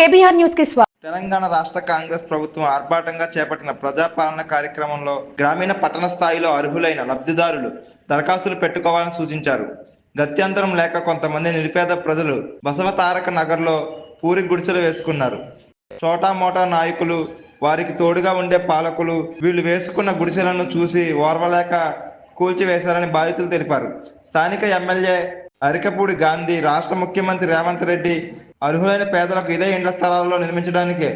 KBR న్యూస్కి స్వాగతం తెలంగాణ రాష్ట్ర కాంగ్రెస్ ప్రభుత్వం ఆర్భాటంగా చేపట్టిన ప్రజాపాలన కార్యక్రమంలో గ్రామీణ పట్టణ స్థాయిలో అర్హులైన లబ్ధిదారులు దరఖాస్తులు పెట్టుకోవాలని సూచించారు. గత్యంతరం లేక కొంతమంది నిరుపేద ప్రజలు బసవతారక నగర్లో పూరి గుడిసెలు వేసుకున్నారు. చోటా మోటా నాయకులు వారికి తోడుగా ఉండే పాలకులు వీళ్ళు వేసుకున్న గుడిసెలను చూసి ఓర్వలేక కూల్చివేశారని బాధితులు తెలిపారు. స్థానిక ఎమ్మెల్యే అరికపూడి గాంధీ రాష్ట్ర ముఖ్యమంత్రి రేవంత్ రెడ్డి అర్హులైన పేదలకు ఇదే ఇండ్ల స్థలాల్లో నిర్మించడానికి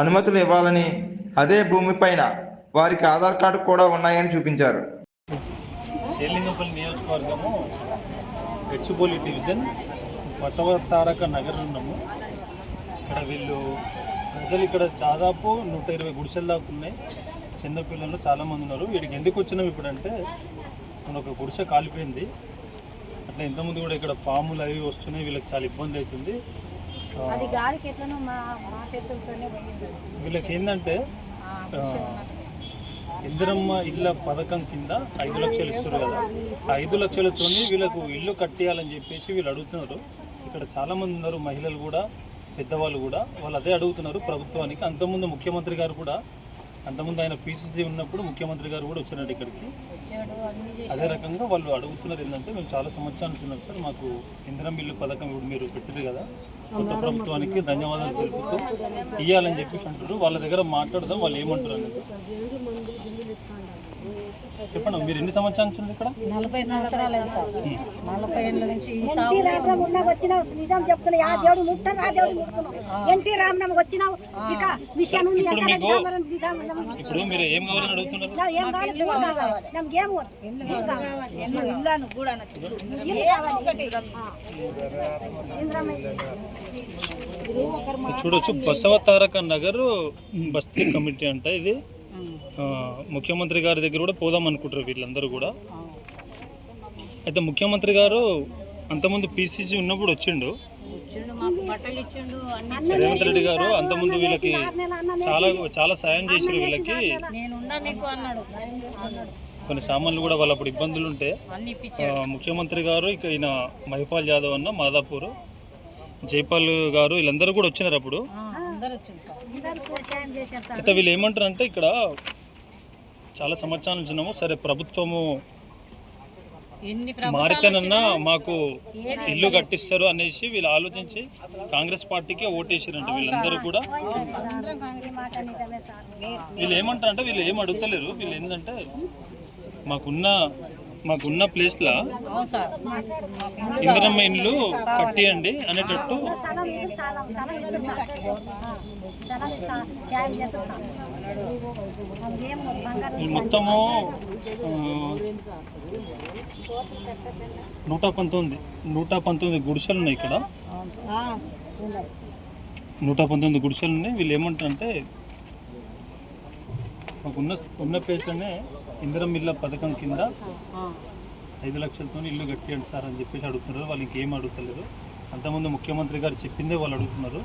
అనుమతులు ఇవ్వాలని అదే భూమిపైన వారికి ఆధార్ కార్డు కూడా ఉన్నాయని చూపించారు. శ్రీలింగపల్లి నియోజకవర్గము గచ్చిబౌలి డివిజన్ బసవ తారక నగర్ ఉన్నాము ఇక్కడ వీళ్ళు ప్రజలు ఇక్కడ దాదాపు నూట ఇరవై గుడిసెలు దాకా ఉన్నాయి. చిన్నపిల్లలు చాలామంది ఉన్నారు. వీడికి ఎందుకు వచ్చినాం ఇప్పుడు అంటే మన ఒక గుడిసె కాలిపోయింది. అట్లా ఇంతకుముందు కూడా ఇక్కడ పాములు అవి వస్తున్నాయి. వీళ్ళకి చాలా ఇబ్బంది అవుతుంది. అది గాలికి ఎట్లనో మా మా చేతులతోనే పోయింది. వీళ్ళకి ఏంటంటే ఆ, ఇందిరమ్మ ఇళ్ళ పథకం కింద ఐదు లక్షలు ఇస్తారు కదా. ఆ ఐదు లక్షలతో వీళ్ళకు ఇల్లు కట్టేయాలని చెప్పేసి వీళ్ళు అడుగుతున్నారు. ఇక్కడ చాలా మంది ఉన్నారు మహిళలు కూడా పెద్దవాళ్ళు కూడా. వాళ్ళు అదే అడుగుతున్నారు ప్రభుత్వానికి. అంతకుముందు ముఖ్యమంత్రి గారు కూడా అంతకుముందు ఆయన పీసీసీ ఉన్నప్పుడు ముఖ్యమంత్రి గారు కూడా వచ్చినారు ఇక్కడికి. అదే రకంగా వాళ్ళు అడుగుతున్నారు ఏంటంటే మేము చాలా సంవత్సరాలు ఉంటున్నాం సార్ మాకు ఇందిరం బిల్లు పథకం ఇప్పుడు మీరు పెట్టారు కదా కొత్త ప్రభుత్వానికి ధన్యవాదాలు తెలుపుతూ ఇవ్వాలని చెప్పేసి అంటారు వాళ్ళ దగ్గర మాట్లాడదాం వాళ్ళు ఏమంటారు అనేది. చెప్పండి మీరు ఎన్ని సంవత్సరాల నుంచి ఇక్కడ? నలభై సంవత్సరాలు సార్. నలభై ఏళ్ళ నుంచి ఈ ఎన్టీ రామరామ్ ఉన్నావు వచ్చినావు నిజాం చెప్తున్నా ఆ దేవుడు ముట్టాను ఆ దేవుడు ముట్టుకున్నావు ఎన్టీ రామరామ్ వచ్చినావు ఇక ఉంది ఇప్పుడు మీరు ఏం కావాలని అడుగుతున్నారు? ఏం కావాలి? ఏం ఇల్లు కూడా చూడొచ్చు బసవతారక నగర్ బస్తీ కమిటీ అంట ఇది. ముఖ్యమంత్రి గారి దగ్గర కూడా పోదాం అనుకుంటారు వీళ్ళందరూ కూడా. అయితే ముఖ్యమంత్రి గారు అంతకుముందు పీసీసీ ఉన్నప్పుడు వచ్చిండు. ఇచ్చిండు మాకు బట్టలు ఇచ్చిండు అన్ని రేవంత్ రెడ్డి గారు అంతకుముందు వీళ్ళకి చాలా చాలా సాయం చేసారు వీళ్ళకి. కొన్ని సామాన్లు కూడా వాళ్ళు అప్పుడు ఇబ్బందులు ఉంటే ముఖ్యమంత్రి గారు ఇక ఈయన మహిపాల్ యాదవ్ అన్న మాదాపూర్ జైపాల్ గారు వీళ్ళందరూ కూడా వచ్చినారు అప్పుడు. అయితే వీళ్ళు ఏమంటారు అంటే ఇక్కడ చాలా సంవత్సరాల నుంచి ఉన్నాము. సరే ప్రభుత్వము మారితేనన్నా మాకు ఇల్లు కట్టిస్తారు అనేసి వీళ్ళు ఆలోచించి కాంగ్రెస్ పార్టీకే ఓటేసారంట వీళ్ళందరూ కూడా. వీళ్ళు ఏమంటారు అంటే వీళ్ళు ఏం అడుగుతలేరు. వీళ్ళు ఏంటంటే మాకున్న మాకున్న ప్లేస్లో ఇందిరమ్మ ఇండ్లు కట్టియండి అనేటట్టు మొత్తము నూట పంతొమ్మిది నూట పంతొమ్మిది గుడిసెలు ఉన్నాయి ఇక్కడ. నూట పంతొమ్మిది గుడిసెలు ఉన్నాయి వీళ్ళు ఏమంటారంటే మాకు ఉన్న ఉన్న ప్లేస్లోనే ఇందిరం ఇళ్ళ పథకం కింద ఐదు లక్షలతో ఇల్లు కట్టియండి సార్ అని చెప్పేసి అడుగుతున్నారు. వాళ్ళు ఇంకేం అడుగుతలేరు అంతకుముందు ముఖ్యమంత్రి గారు చెప్పిందే వాళ్ళు అడుగుతున్నారు.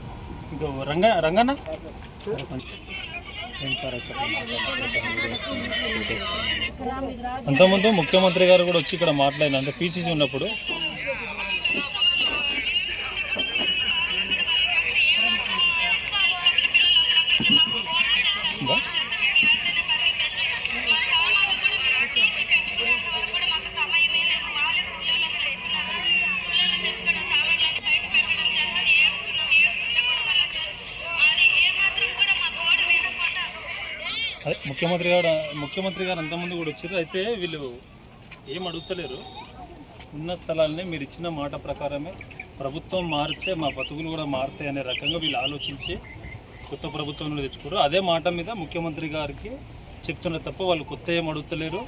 ఇంకా రంగ రంగన్న? ఏం సార్ చెప్పండి. అంతకుముందు ముఖ్యమంత్రి గారు కూడా వచ్చి ఇక్కడ మాట్లాడిన అంటే పీసీసీ ఉన్నప్పుడు అదే ముఖ్యమంత్రి గారు ముఖ్యమంత్రి గారు అంతమంది కూడా వచ్చారు. అయితే వీళ్ళు ఏం అడుగుతలేరు. ఉన్న స్థలాలని మీరు ఇచ్చిన మాట ప్రకారమే ప్రభుత్వం మారితే మా బతుకులు కూడా మారుతాయి అనే రకంగా వీళ్ళు ఆలోచించి కొత్త ప్రభుత్వంలో తెచ్చుకోరు అదే మాట మీద ముఖ్యమంత్రి గారికి చెప్తున్నారు తప్ప వాళ్ళు కొత్త ఏం అడుగుతలేరు.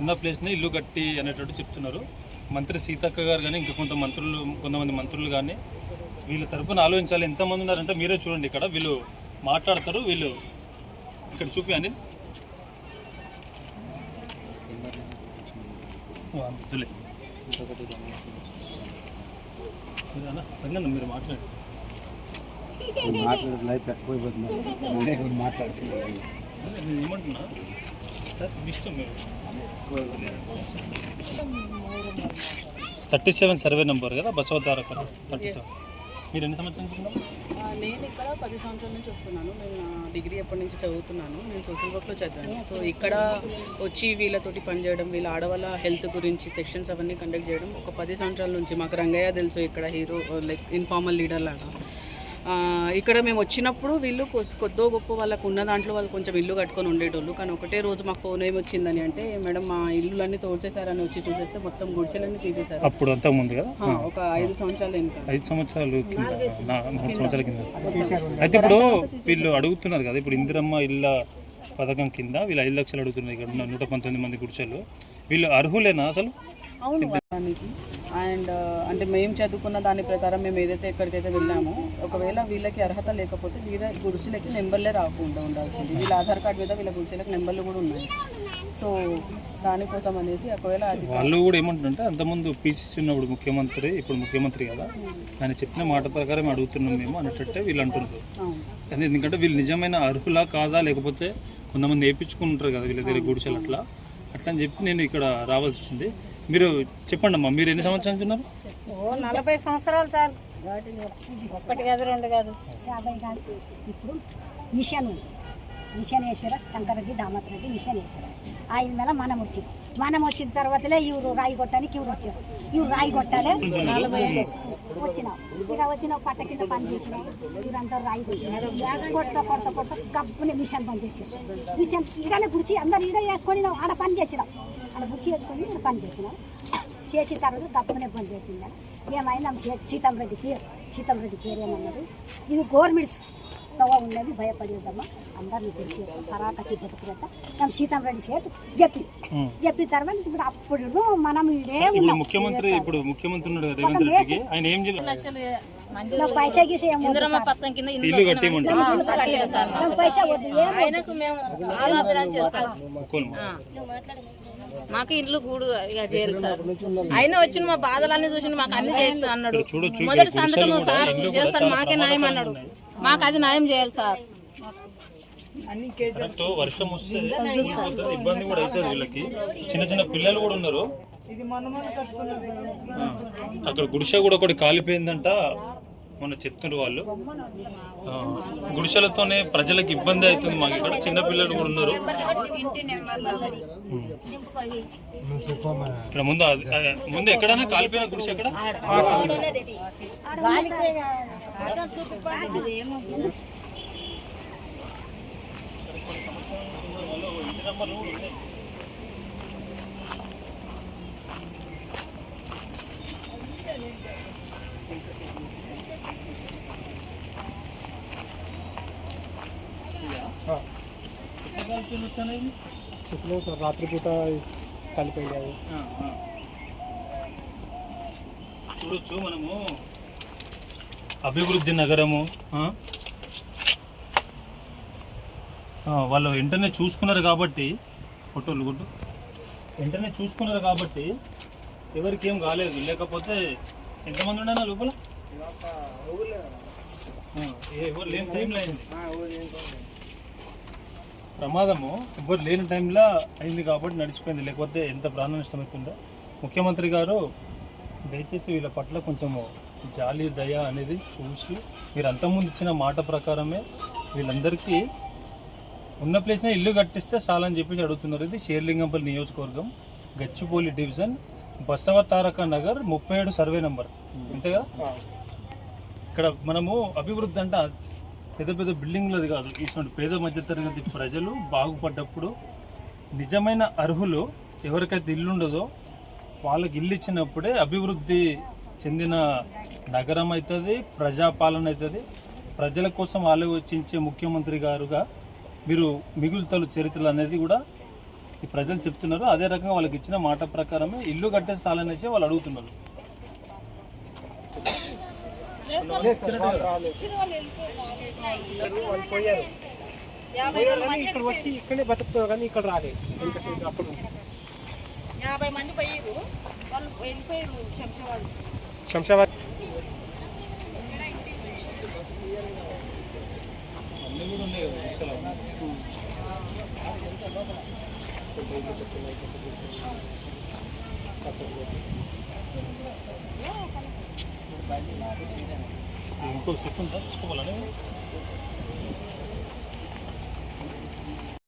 ఉన్న ప్లేస్ని ఇల్లు కట్టి అనేటట్టు చెప్తున్నారు. మంత్రి సీతక్క గారు కానీ ఇంకా కొంత మంత్రులు కొంతమంది మంత్రులు కానీ వీళ్ళ తరపున ఆలోచించాలి. ఎంతమంది ఉన్నారంటే మీరే చూడండి ఇక్కడ. వీళ్ళు మాట్లాడతారు వీళ్ళు ఇక్కడ చూపి అని వద్దులే మీరు అన్న, రంగన్న మీరు మాట్లాడండి. మాట్లాడదు లైఫ్ పోయిపోతున్నారు మాట్లాడుతున్నాను నేను ఏమంటున్నా? సార్ ఇష్టం మీరు. థర్టీ సెవెన్ సర్వే నెంబర్ కదా బసవతారక థర్టీ సెవెన్. మీరు ఎన్ని సంవత్సరాలు నేను ఇక్కడ పది సంవత్సరాల నుంచి వస్తున్నాను. నేను డిగ్రీ ఎప్పటి నుంచి చదువుతున్నాను. నేను సోషల్ వర్క్లో చదివాను. సో ఇక్కడ వచ్చి వీళ్ళతోటి పనిచేయడం వీళ్ళ ఆడవాళ్ళ హెల్త్ గురించి సెక్షన్స్ అవన్నీ కండక్ట్ చేయడం ఒక పది సంవత్సరాల నుంచి. మాకు రంగయ్య తెలుసు ఇక్కడ హీరో లైక్ ఇన్ఫార్మల్ లీడర్ లాగా. ఇక్కడ మేము వచ్చినప్పుడు వీళ్ళు కొద్దో గొప్ప వాళ్ళకు ఉన్న దాంట్లో వాళ్ళు కొంచెం ఇల్లు కట్టుకొని ఉండేటోళ్ళు. కానీ ఒకటే రోజు మాకు ఫోన్ ఏమి వచ్చిందని అంటే మేడం మా ఇల్లులన్నీ తోడ్చేశారని వచ్చి చూసేస్తే మొత్తం గుడిసెలన్నీ తీసేశారు. అప్పుడు అంతా ముందు కదా? ఆ, ఒక ఐదు సంవత్సరాలు ఐదు సంవత్సరాలు సంవత్సరాల కింద. అయితే ఇప్పుడు వీళ్ళు అడుగుతున్నారు కదా ఇప్పుడు ఇందిరమ్మ ఇళ్ళ పథకం కింద వీళ్ళు ఐదు లక్షలు అడుగుతున్నారు ఇక్కడ ఉన్న నూట పంతొమ్మిది మంది గుడిసెలు వీళ్ళు అర్హులేనా అసలు? అవును దానికి అండ్ అంటే మేము చదువుకున్న దాని ప్రకారం మేము ఏదైతే ఎక్కడికైతే వెళ్ళామో ఒకవేళ వీళ్ళకి అర్హత లేకపోతే వీళ్ళ గుడిసెలకి నెంబర్లే రాకుండా ఉండాల్సింది. వీళ్ళ ఆధార్ కార్డు మీద వీళ్ళ గుడిసెలకు నెంబర్లు కూడా ఉన్నాయి. సో దానికోసం అనేసి ఒకవేళ వాళ్ళు కూడా ఏమంటారంటే అంతకుముందు పీసీసీ ఉన్నప్పుడు ముఖ్యమంత్రి ఇప్పుడు ముఖ్యమంత్రి కదా ఆయన చెప్పిన మాట ప్రకారం అడుగుతున్నాం మేము అన్నట్టే వీళ్ళు అంటున్నారు. కానీ ఎందుకంటే వీళ్ళు నిజమైన అర్హులా కాదా లేకపోతే కొంతమంది వేయించుకుంటారు కదా వీళ్ళ దగ్గర గుడిసెలు అట్లా. అట్లా అని చెప్పి నేను ఇక్కడ రావాల్సి వచ్చింది. మీరు చెప్పండి అమ్మా మీరు ఎన్ని సంవత్సరాలు ఉన్నారు ఓ నలభై సంవత్సరాలు సార్. ఒక్కటి కాదు రెండు కాదు. యాభై కాదు. ఇప్పుడు మిషన్ మిషనేశ్వర శంకరరెడ్డి దామతరెడ్డి మిషనేశ్వర ఆయన మీద మనం వచ్చింది. మనం వచ్చిన తర్వాతలే ఇవరు రాయి కొట్టడానికి ఇవరు వచ్చారు. ఇవరు రాయి కొట్టాలి. వచ్చినావు ఇక వచ్చిన పట్ట కింద పని చేసినావు ఇవరంతా రాయి కొడత కొట్ట కొట్ట కొట్ట మిషన్ పని చేసారు మిషన్ ఈడనే గుడిచి అందరు ఇదే వేసుకొని ఆడ పని చేసినాం. ఆడ గుడిచి వేసుకొని ఇక్కడ పని చేసినాం. చేసిన తర్వాత గబ్బునే పని చేసింది. ఏమైంది? ఆమె సీతం రెడ్డి పేరు. సీతం రెడ్డి పేరు ఏమన్నారు ఇది గవర్నమెంట్ తవ ఉన్నది భయపడేదమ్మా. అందరిని తెలిసి తరాకకి బతుకురట మేము సీతం రెడ్డి సేటు చెప్పి చెప్పిన తర్వాత ఇప్పుడు అప్పుడు మనం ఉన్నాం. ముఖ్యమంత్రి ఇప్పుడు ముఖ్యమంత్రి ఉన్నాడు కదా రేవంత్ రెడ్డికి ఆయన ఏం పైసా గీసే. పథకం కింద ఇల్లు కట్టేయమంటారు. పైసా వద్దు. ఆయనకు మేము చేస్తాం. మాకు ఇల్లు కూడు ఇక చేయాలి సార్. ఆయన వచ్చిన మా బాధలన్నీ చూసి మాకు అన్ని చేస్తా అన్నాడు. మొదటి సంతకం సార్ చేస్తాను మాకే న్యాయం అన్నాడు. మాకు అది న్యాయం చేయాలి సార్. వర్షం వస్తే ఇబ్బంది కూడా అవుతుంది వీళ్ళకి. చిన్న చిన్న పిల్లలు కూడా ఉన్నారు. అక్కడ గుడిసె కూడా ఒకటి కాలిపోయిందంట. మొన్న చెప్తున్నారు వాళ్ళు. గుడిసెలతోనే ప్రజలకు ఇబ్బంది అవుతుంది మాకు ఇక్కడ. చిన్నపిల్లలు కూడా ఉన్నారు. ఇక్కడ ముందు ముందు ఎక్కడైనా కాలిపోయిన గుడిసె ఎక్కడ? చెట్లు సార్ రాత్రిపూట కలిపోయాయి ఆ, ఆ. చూడొచ్చు మనము. అభివృద్ధి నగరము వాళ్ళు వెంటనే చూసుకున్నారు కాబట్టి ఫోటోలు కొట్టు. వెంటనే చూసుకున్నారు కాబట్టి ఎవరికి ఏం కాలేదు. లేకపోతే ఎంతమంది ఉన్నా లోపల? ఎవరు లేని టైంలో అయింది. ప్రమాదము ఎవ్వరు లేని టైంలో అయింది కాబట్టి నడిచిపోయింది. లేకపోతే ఎంత ప్రాణ నష్టం అవుతుందో. ముఖ్యమంత్రి గారు దయచేసి వీళ్ళ పట్ల కొంచెము జాలి దయ అనేది చూసి మీరు అంతకుముందు ఇచ్చిన మాట ప్రకారమే వీళ్ళందరికీ ఉన్న ప్లేస్నే ఇల్లు కట్టిస్తే చాలని చెప్పేసి అడుగుతున్నారు. ఇది షేర్లింగంపల్లి నియోజకవర్గం గచ్చిపోలి డివిజన్ బసవ తారక నగర్ ముప్పై ఏడు సర్వే నంబర్. అంతేగా? ఇక్కడ మనము అభివృద్ధి అంటే పెద్ద పెద్ద బిల్డింగ్లది కాదు. ఇటువంటి పేద మధ్యతరగతి ప్రజలు బాగుపడ్డప్పుడు నిజమైన అర్హులు ఎవరికైతే ఇల్లు ఉండదో వాళ్ళకి ఇల్లు ఇచ్చినప్పుడే అభివృద్ధి చెందిన నగరం అవుతుంది ప్రజాపాలన అవుతుంది ప్రజల కోసం ఆలోచించే ముఖ్యమంత్రి గారుగా మీరు మిగులుతలు చరిత్రలు అనేది కూడా ఈ ప్రజలు చెప్తున్నారు. అదే రకంగా వాళ్ళకి ఇచ్చిన మాట ప్రకారమే ఇల్లు కట్టేస్తాలనేసి వాళ్ళు అడుగుతున్నారు. ఇక్కడ వచ్చి ఇక్కడే బతుకుతారు కానీ ఇక్కడ రాలేదు ఇంకా అప్పుడు యాభై మంది పోయారు వాళ్ళు వెళ్ళిపోయారు శంషాబాద్ శంషాబాద్ उनको सिस्टम था उसको बोला नहीं